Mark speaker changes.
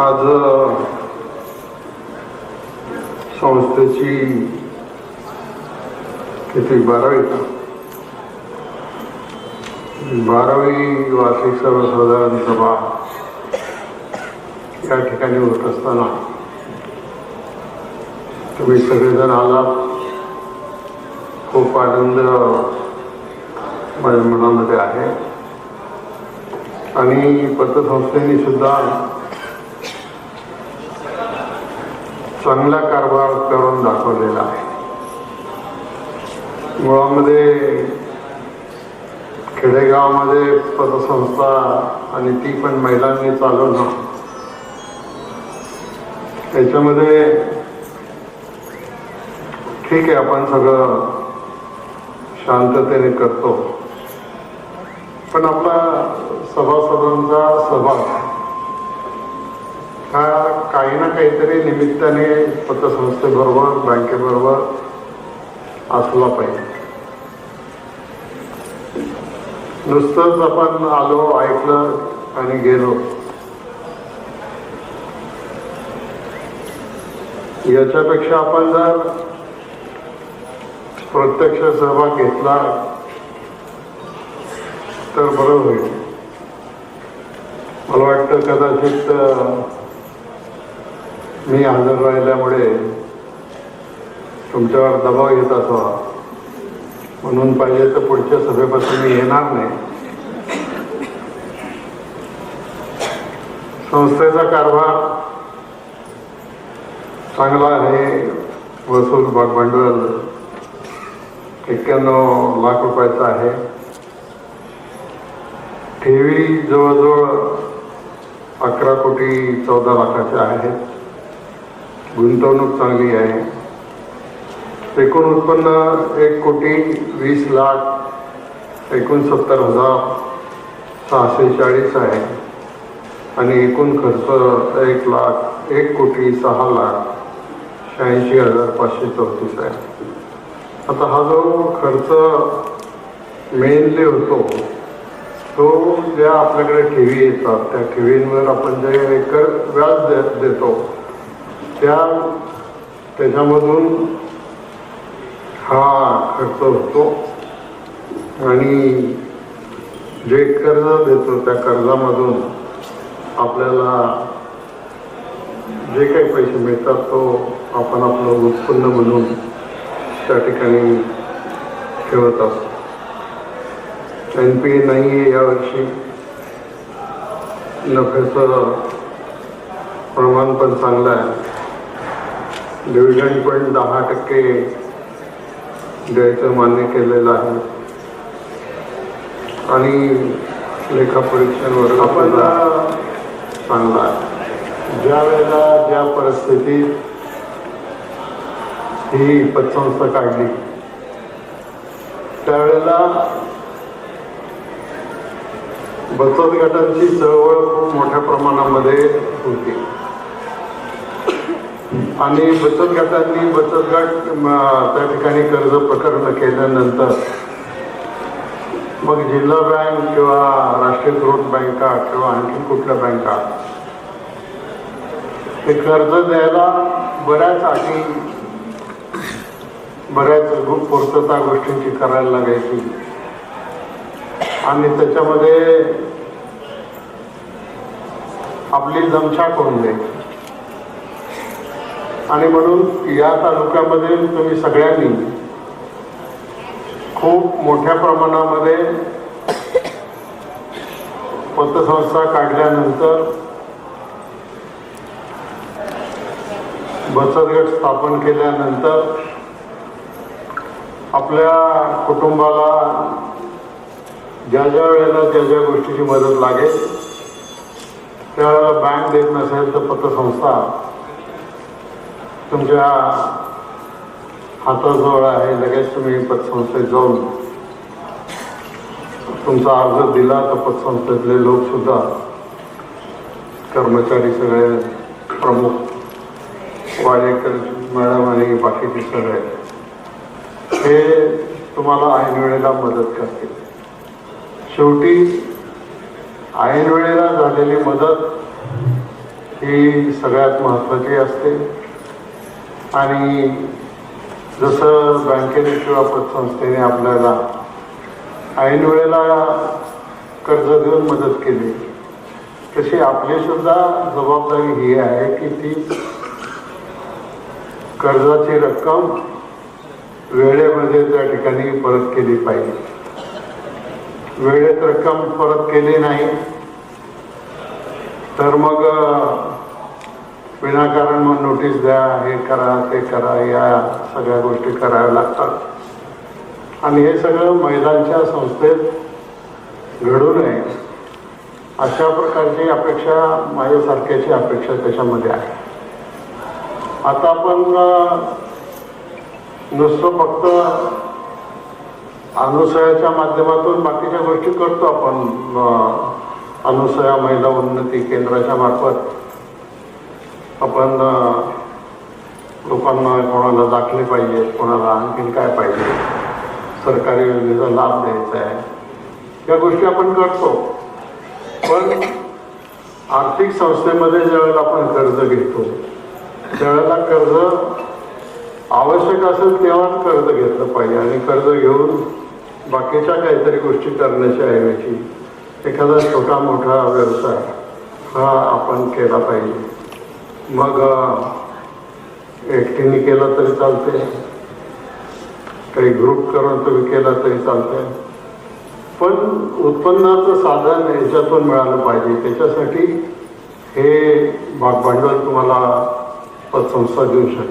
Speaker 1: आज संस्थेची किती बारावी का? बारावी वार्षिक सर्वसाधारण सभा या ठिकाणी होत असताना तुम्ही सगळेजण आलात. खूप आनंद माझ्या मनामध्ये आहे. आणि पतसंस्थेने सुद्धा चांगला कारभार करून दाखवलेला आहे. मुळामध्ये खेडेगावामध्ये पतसंस्था आणि ती पण महिलांनी चालवणं. याच्यामध्ये ठीक आहे आपण सगळं शांततेने करतो. पण आपला सभासदांचा सहभाग हा काही ना काहीतरी निमित्ताने पतसंस्थेबरोबर बँकेबरोबर असला पाहिजे. नुसतंच आपण आलो ऐकलं आणि गेलो. याच्यापेक्षा आपण जर प्रत्यक्ष सहभाग घेतला तर बरं होईल. मला वाटतं कदाचित मी हजर राहिल्यामुळे तुमच्यावर दबाव येत असावा म्हणून पाहिजे तर पुढच्या सभेपासून मी येणार नाही. संस्थेचा कारभार चांगला आहे. वसूल भाग भांडवल एक्क्याण्णव लाख रुपयाचा आहे. ठेवी जवळजवळ अकरा कोटी चौदा लाखाच्या आहेत. गुंतवणूक चांगली आहे. एकूण उत्पन्न एक कोटी वीस लाख एकोणसत्तर हजार सहाशे चाळीस आहे. आणि एकूण खर्च एक लाख एक कोटी सहा लाख शहाऐंशी हजार पाचशे चौतीस आहे. आता हा जो खर्च मेनली होतो तो ज्या आपल्याकडे ठेवी येतात त्या ठेवींवर आपण जे कर व्याज दे देतो त्या त्याच्यामधून हा खर्च होतो. आणि जे कर्ज देतो त्या कर्जामधून आपल्याला जे काही पैसे मिळतात तो आपण आपलं उत्पन्न म्हणून त्या ठिकाणी ठेवत असतो. एन पी ए नाही आहे यावर्षी नफ्याचं प्रमाण पण चांगलं आहे. डिव्हिडंड पण दहा टक्के द्यायचं मान्य केलेलं आहे. आणि लेखापरीक्षांवर आपण चांगला आहे. ज्या वेळेला ज्या परिस्थितीत ही पतसंस्था काढली त्यावेळेला बचत गटांची चळवळ खूप मोठ्या प्रमाणामध्ये होती. आणि बचत गटांनी बचत गट त्या ठिकाणी कर्ज प्रकरण केल्यानंतर मग जिल्हा बँक किंवा राष्ट्रीयकृत बँका किंवा आणखी कुठल्या बँका ते कर्ज द्यायला बऱ्याच आधी बऱ्याच पूर्तता गोष्टींची करायला लागायची. आणि त्याच्यामध्ये आपली दमछा होऊन द्यायची आणि म्हणून या तालुक्यामध्ये तुम्ही सगळ्यांनी खूप मोठ्या प्रमाणामध्ये पतसंस्था काढल्यानंतर बचत गट स्थापन केल्यानंतर आपल्या कुटुंबाला ज्या ज्या वेळेला ज्या ज्या गोष्टीची मदत लागेल त्यावेळेला बँक देत नसेल तर पतसंस्था तुमच्या हाताजवळ आहे लगेच तुम्ही पतसंस्थेत जाऊन तुमचा अर्ज दिला तर पतसंस्थेतले लोक सुद्धा कर्मचारी सगळे प्रमुख वाडेकर मॅडम आणि बाकीचे सगळे हे तुम्हाला ऐन वेळेला मदत करतील. शेवटी ऐन वेळेला झालेली मदत ही सगळ्यात महत्त्वाची असते. आणि जसं बँकेने किंवा पतसंस्थेने आपल्याला ऐन वेळेला कर्ज देऊन मदत केली तशी आपली सुद्धा जबाबदारी ही आहे की ती कर्जाची रक्कम वेळेमध्ये त्या ठिकाणी परत केली पाहिजे. वेळेत रक्कम परत केली नाही तर मग विनाकारण मग नोटीस द्या हे करा ते करा या सगळ्या गोष्टी कराव्या लागतात. आणि हे सगळं महिलांच्या संस्थेत घडू नये अशा प्रकारची अपेक्षा माझ्यासारख्याची अपेक्षा त्याच्यामध्ये आहे. आता आपण नुसतं फक्त अनुसयाच्या माध्यमातून बाकीच्या गोष्टी करतो आपण अनुसया महिला उन्नती केंद्राच्या मार्फत. आपण लोकांना कोणाला दाखले पाहिजे कोणाला आणखीन काय पाहिजे सरकारी योजनेचा लाभ द्यायचा आहे. या गोष्टी आपण करतो. पण आर्थिक संस्थेमध्ये ज्यावेळेला आपण कर्ज घेतो त्यावेळेला कर्ज आवश्यक असेल तेव्हाच कर्ज घेतलं पाहिजे आणि कर्ज घेऊन बाकीच्या काहीतरी गोष्टी करण्याच्या ऐवजी एखादा छोटा मोठा व्यवसाय हा आपण केला पाहिजे. मग एकटीने केला तरी चालते काही ग्रुप करून तुम्ही केला तरी चालतंय. पण उत्पन्नाचं साधन याच्यातून मिळालं पाहिजे. त्याच्यासाठी हे भाग भांडवल तुम्हाला पतसंस्था देऊ शकते